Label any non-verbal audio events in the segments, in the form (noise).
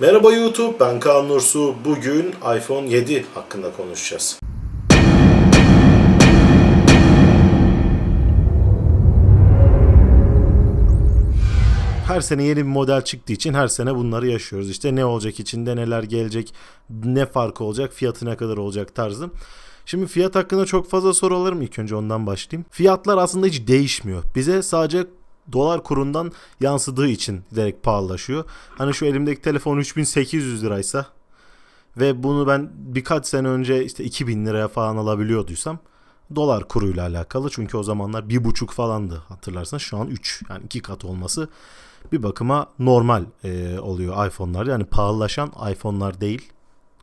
Merhaba YouTube, ben Kaan Nursu. Bugün iPhone 7 hakkında konuşacağız. Her sene yeni bir model çıktığı için her sene bunları yaşıyoruz. İşte ne olacak içinde, neler gelecek, ne farkı olacak, fiyatı ne kadar olacak tarzı. Şimdi fiyat hakkında çok fazla soru alırım ilk önce ondan başlayayım. Fiyatlar aslında hiç değişmiyor. Bize sadece dolar kurundan yansıdığı için direkt pahalılaşıyor. Hani şu elimdeki telefon 3800 liraysa ve bunu ben birkaç sene önce işte 2000 liraya falan alabiliyorduysam dolar kuruyla alakalı. Çünkü o zamanlar bir buçuk falandı hatırlarsan şu an 3 yani iki kat olması bir bakıma normal e, oluyor iPhone'lar. Yani pahalılaşan iPhone'lar değil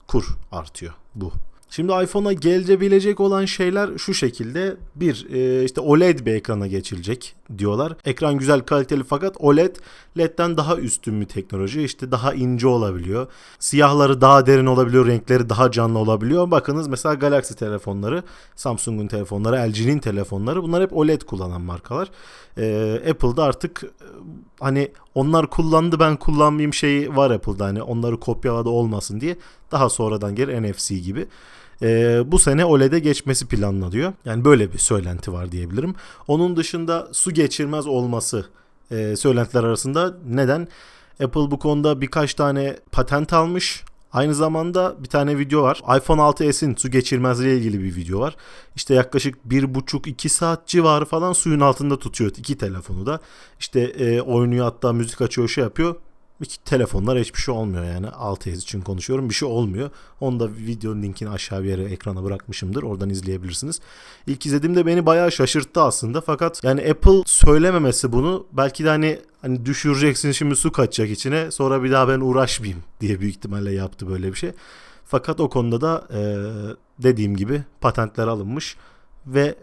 kur artıyor bu. Şimdi iPhone'a gelebilecek olan şeyler şu şekilde. Bir e, işte OLED bir ekrana geçilecek diyorlar. Ekran güzel kaliteli fakat OLED LED'den daha üstün bir teknoloji. İşte daha ince olabiliyor. Siyahları daha derin olabiliyor. Renkleri daha canlı olabiliyor. Bakınız mesela Galaxy telefonları, Samsung'un telefonları, LG'nin telefonları bunlar hep OLED kullanan markalar. E, Apple'da artık e, hani onlar kullandı ben kullanmayayım şeyi var Apple'da. Hani onları kopyaladı olmasın diye daha sonradan gelir NFC gibi. Ee, bu sene OLED'e geçmesi planlanıyor. Yani böyle bir söylenti var diyebilirim. Onun dışında su geçirmez olması e, söylentiler arasında. Neden? Apple bu konuda birkaç tane patent almış. Aynı zamanda bir tane video var. iPhone 6s'in su geçirmezliği ilgili bir video var. İşte yaklaşık 1,5-2 saat civarı falan suyun altında tutuyor iki telefonu da. İşte e, oynuyor hatta müzik açıyor şey yapıyor. İki telefonlar hiçbir şey olmuyor yani 6S için konuşuyorum bir şey olmuyor. Onu da videonun linkini aşağı bir yere ekrana bırakmışımdır. Oradan izleyebilirsiniz. İlk izlediğimde beni bayağı şaşırttı aslında. Fakat yani Apple söylememesi bunu belki de hani hani düşüreceksin şimdi su kaçacak içine sonra bir daha ben uğraşmayayım (laughs) diye büyük ihtimalle yaptı böyle bir şey. Fakat o konuda da e, dediğim gibi patentler alınmış ve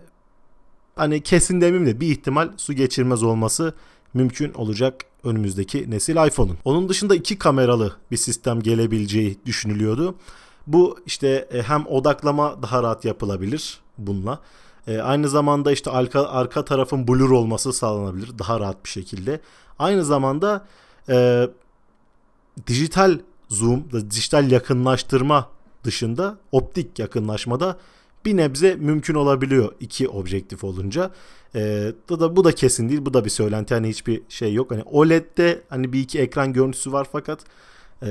hani kesin demeyeyim de bir ihtimal su geçirmez olması mümkün olacak önümüzdeki nesil iPhone'un. Onun dışında iki kameralı bir sistem gelebileceği düşünülüyordu. Bu işte e, hem odaklama daha rahat yapılabilir bununla. E, aynı zamanda işte arka, arka tarafın blur olması sağlanabilir daha rahat bir şekilde. Aynı zamanda e, dijital zoom, dijital yakınlaştırma dışında optik yakınlaşmada bir nebze mümkün olabiliyor iki objektif olunca. Ee, da, da bu da kesin değil. Bu da bir söylenti. Hani hiçbir şey yok. Hani OLED'de hani bir iki ekran görüntüsü var fakat e,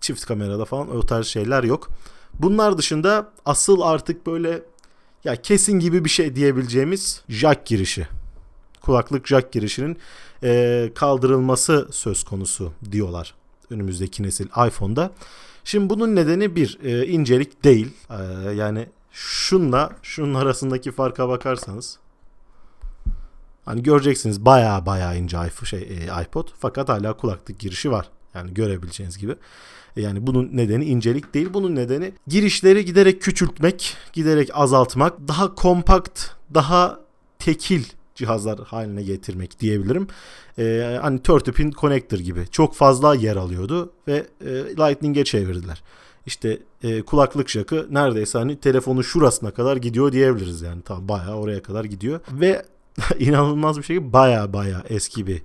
çift kamerada falan o tarz şeyler yok. Bunlar dışında asıl artık böyle ya kesin gibi bir şey diyebileceğimiz jack girişi. Kulaklık jack girişinin e, kaldırılması söz konusu diyorlar önümüzdeki nesil iPhone'da. Şimdi bunun nedeni bir e, incelik değil. E, yani şunla şunun arasındaki farka bakarsanız hani göreceksiniz baya baya ince iPhone şey e, iPod fakat hala kulaklık girişi var. Yani görebileceğiniz gibi. E, yani bunun nedeni incelik değil. Bunun nedeni girişleri giderek küçültmek, giderek azaltmak, daha kompakt, daha tekil cihazlar haline getirmek diyebilirim. Ee, hani 30 pin connector gibi çok fazla yer alıyordu ve e, Lightning'e çevirdiler işte e, kulaklık şakı neredeyse hani telefonun şurasına kadar gidiyor diyebiliriz yani. Tamam bayağı oraya kadar gidiyor. Ve (laughs) inanılmaz bir şekilde bayağı bayağı eski bir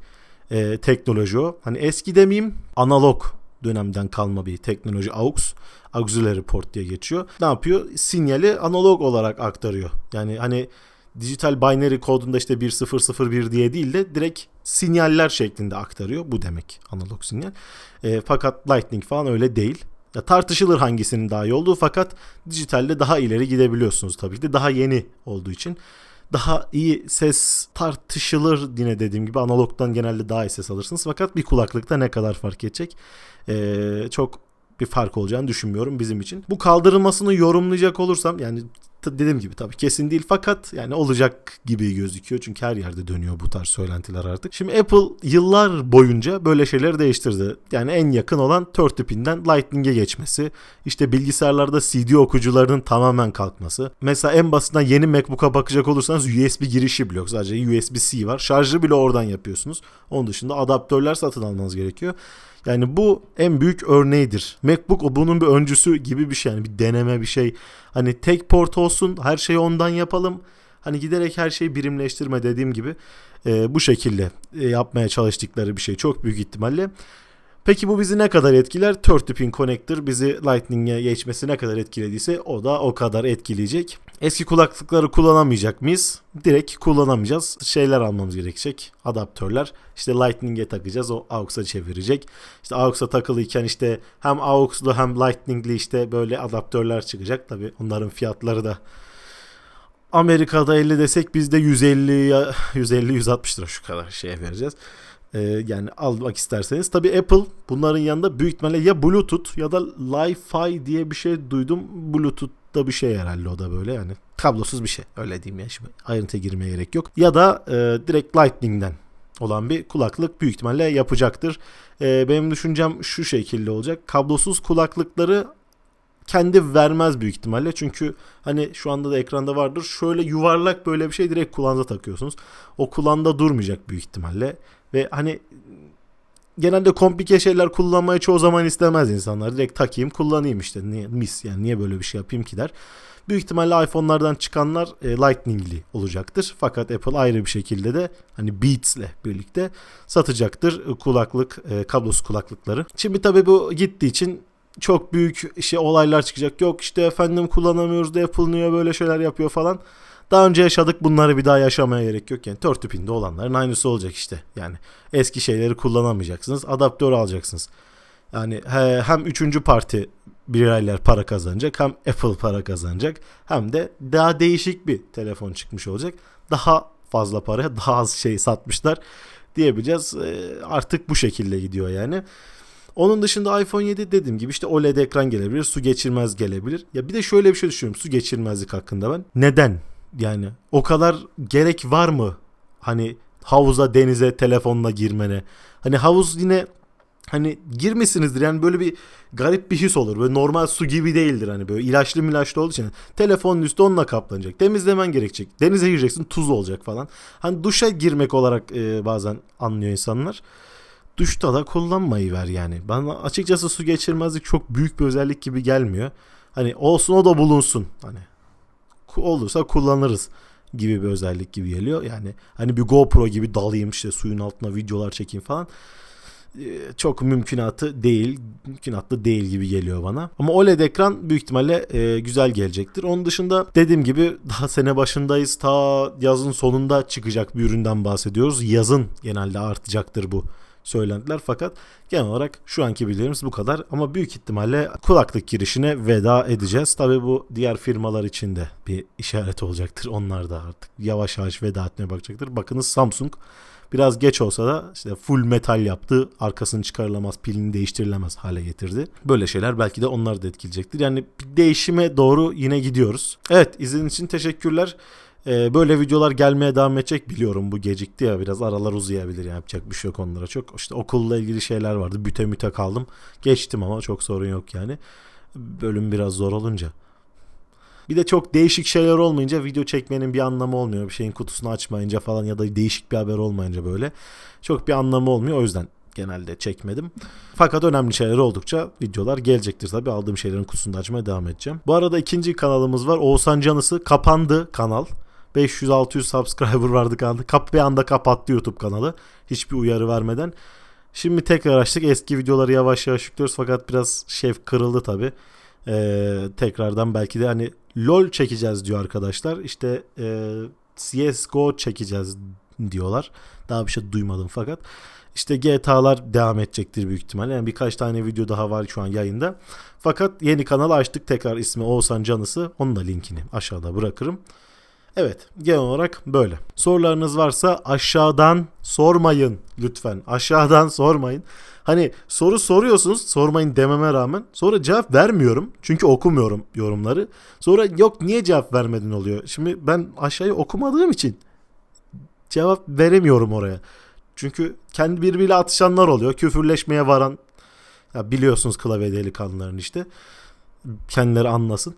e, teknoloji o. Hani eski demeyeyim analog dönemden kalma bir teknoloji AUX. Auxiliary port diye geçiyor. Ne yapıyor? Sinyali analog olarak aktarıyor. Yani hani dijital binary kodunda işte 1001 diye değil de direkt sinyaller şeklinde aktarıyor. Bu demek analog sinyal. E, fakat Lightning falan öyle değil. Ya tartışılır hangisinin daha iyi olduğu fakat dijitalde daha ileri gidebiliyorsunuz tabii ki daha yeni olduğu için. Daha iyi ses tartışılır yine dediğim gibi analogdan genelde daha iyi ses alırsınız fakat bir kulaklıkta ne kadar fark edecek ee, çok bir fark olacağını düşünmüyorum bizim için. Bu kaldırılmasını yorumlayacak olursam yani dediğim gibi tabii kesin değil fakat yani olacak gibi gözüküyor. Çünkü her yerde dönüyor bu tarz söylentiler artık. Şimdi Apple yıllar boyunca böyle şeyleri değiştirdi. Yani en yakın olan 30 pinden Lightning'e geçmesi. işte bilgisayarlarda CD okuyucularının tamamen kalkması. Mesela en basitinden yeni MacBook'a bakacak olursanız USB girişi bile yok. Sadece USB-C var. Şarjı bile oradan yapıyorsunuz. Onun dışında adaptörler satın almanız gerekiyor. Yani bu en büyük örneğidir. MacBook o bunun bir öncüsü gibi bir şey. Yani bir deneme bir şey. Hani tek port olsun her şeyi ondan yapalım. Hani giderek her şeyi birimleştirme dediğim gibi e, bu şekilde e, yapmaya çalıştıkları bir şey çok büyük ihtimalle. Peki bu bizi ne kadar etkiler? 30 pin connector bizi Lightning'e geçmesi ne kadar etkilediyse o da o kadar etkileyecek. Eski kulaklıkları kullanamayacak mıyız? Direkt kullanamayacağız. Şeyler almamız gerekecek. Adaptörler. İşte Lightning'e takacağız. O AUX'a çevirecek. İşte AUX'a takılıyken işte hem AUX'lu hem Lightning'li işte böyle adaptörler çıkacak. Tabi onların fiyatları da Amerika'da 50 desek bizde 150 ya 150 160 lira şu kadar şeye vereceğiz. Ee, yani almak isterseniz. Tabi Apple bunların yanında büyük ihtimalle ya Bluetooth ya da Li-Fi diye bir şey duydum. Bluetooth'ta bir şey herhalde o da böyle yani. Kablosuz bir şey öyle diyeyim ya şimdi ayrıntıya girmeye gerek yok. Ya da e, direkt Lightning'den olan bir kulaklık büyük ihtimalle yapacaktır. E, benim düşüncem şu şekilde olacak. Kablosuz kulaklıkları kendi vermez büyük ihtimalle. Çünkü hani şu anda da ekranda vardır. Şöyle yuvarlak böyle bir şey direkt kulağınıza takıyorsunuz. O kulağında durmayacak büyük ihtimalle. Ve hani genelde komplike şeyler kullanmayı çoğu zaman istemez insanlar. Direkt takayım kullanayım işte. Niye, mis yani niye böyle bir şey yapayım ki der. Büyük ihtimalle iPhone'lardan çıkanlar e, Lightning'li olacaktır. Fakat Apple ayrı bir şekilde de hani Beats'le birlikte satacaktır e, kulaklık, e, kablosuz kulaklıkları. Şimdi tabii bu gittiği için çok büyük şey olaylar çıkacak. Yok işte efendim kullanamıyoruz da Apple niye böyle şeyler yapıyor falan. Daha önce yaşadık bunları bir daha yaşamaya gerek yok. Yani tört tüpinde olanların aynısı olacak işte. Yani eski şeyleri kullanamayacaksınız. Adaptör alacaksınız. Yani he, hem üçüncü parti bireyler para kazanacak hem Apple para kazanacak hem de daha değişik bir telefon çıkmış olacak. Daha fazla paraya daha az şey satmışlar diyebileceğiz. E, artık bu şekilde gidiyor yani. Onun dışında iPhone 7 dediğim gibi işte OLED ekran gelebilir, su geçirmez gelebilir. Ya bir de şöyle bir şey düşünüyorum su geçirmezlik hakkında ben. Neden? Yani o kadar gerek var mı? Hani havuza, denize telefonla girmene. Hani havuz yine hani girmişsinizdir yani böyle bir garip bir his olur. Böyle normal su gibi değildir hani böyle ilaçlı milaçlı olduğu için. Telefonun üstü onunla kaplanacak. Temizlemen gerekecek. Denize gireceksin tuz olacak falan. Hani duşa girmek olarak e, bazen anlıyor insanlar duşta da kullanmayı ver yani. Bana açıkçası su geçirmezlik çok büyük bir özellik gibi gelmiyor. Hani olsun o da bulunsun. Hani olursa kullanırız gibi bir özellik gibi geliyor. Yani hani bir GoPro gibi dalayım işte suyun altına videolar çekeyim falan. Ee, çok mümkünatı değil, mümkünatlı değil gibi geliyor bana. Ama OLED ekran büyük ihtimalle e, güzel gelecektir. Onun dışında dediğim gibi daha sene başındayız. Ta yazın sonunda çıkacak bir üründen bahsediyoruz. Yazın genelde artacaktır bu söylentiler fakat genel olarak şu anki bildiğimiz bu kadar ama büyük ihtimalle kulaklık girişine veda edeceğiz. Tabi bu diğer firmalar için de bir işaret olacaktır. Onlar da artık yavaş yavaş veda etmeye bakacaktır. Bakınız Samsung biraz geç olsa da işte full metal yaptı. Arkasını çıkarılamaz, pilini değiştirilemez hale getirdi. Böyle şeyler belki de onlar da etkileyecektir. Yani bir değişime doğru yine gidiyoruz. Evet izlediğiniz için teşekkürler. Ee, böyle videolar gelmeye devam edecek biliyorum bu gecikti ya biraz aralar uzayabilir yani yapacak bir şey yok onlara çok. İşte okulla ilgili şeyler vardı büte müte kaldım geçtim ama çok sorun yok yani. Bölüm biraz zor olunca. Bir de çok değişik şeyler olmayınca video çekmenin bir anlamı olmuyor. Bir şeyin kutusunu açmayınca falan ya da değişik bir haber olmayınca böyle. Çok bir anlamı olmuyor. O yüzden genelde çekmedim. Fakat önemli şeyler oldukça videolar gelecektir tabi. Aldığım şeylerin kutusunu açmaya devam edeceğim. Bu arada ikinci kanalımız var. Oğuzhan Canısı kapandı kanal. 500-600 subscriber vardı kaldı. Kap bir anda kapattı YouTube kanalı. Hiçbir uyarı vermeden. Şimdi tekrar açtık. Eski videoları yavaş yavaş yüklüyoruz fakat biraz şef kırıldı tabi. Ee, tekrardan belki de hani LOL çekeceğiz diyor arkadaşlar. İşte e, CSGO çekeceğiz diyorlar. Daha bir şey duymadım fakat. İşte GTA'lar devam edecektir büyük ihtimalle. Yani birkaç tane video daha var şu an yayında. Fakat yeni kanal açtık tekrar ismi Oğuzhan Canısı. Onun da linkini aşağıda bırakırım. Evet genel olarak böyle. Sorularınız varsa aşağıdan sormayın lütfen. Aşağıdan (laughs) sormayın. Hani soru soruyorsunuz sormayın dememe rağmen sonra cevap vermiyorum. Çünkü okumuyorum yorumları. Sonra yok niye cevap vermedin oluyor. Şimdi ben aşağıyı okumadığım için cevap veremiyorum oraya. Çünkü kendi birbiriyle atışanlar oluyor. Küfürleşmeye varan ya biliyorsunuz klavye delikanlıların işte. Kendileri anlasın.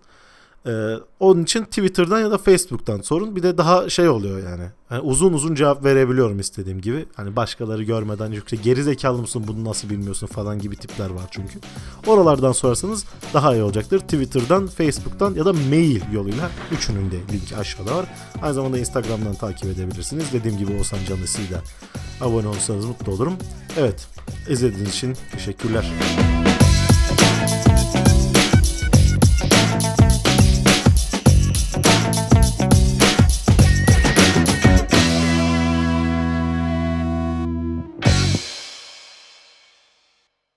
Ee, onun için Twitter'dan ya da Facebook'tan sorun. Bir de daha şey oluyor yani. yani. Uzun uzun cevap verebiliyorum istediğim gibi. Hani başkaları görmeden yoksa geri zekalı mısın bunu nasıl bilmiyorsun falan gibi tipler var çünkü. Oralardan sorarsanız daha iyi olacaktır. Twitter'dan, Facebook'tan ya da mail yoluyla üçünün de linki aşağıda var. Aynı zamanda Instagram'dan takip edebilirsiniz. Dediğim gibi Oğuzhan Canlısı'yla abone olursanız mutlu olurum. Evet. İzlediğiniz için teşekkürler.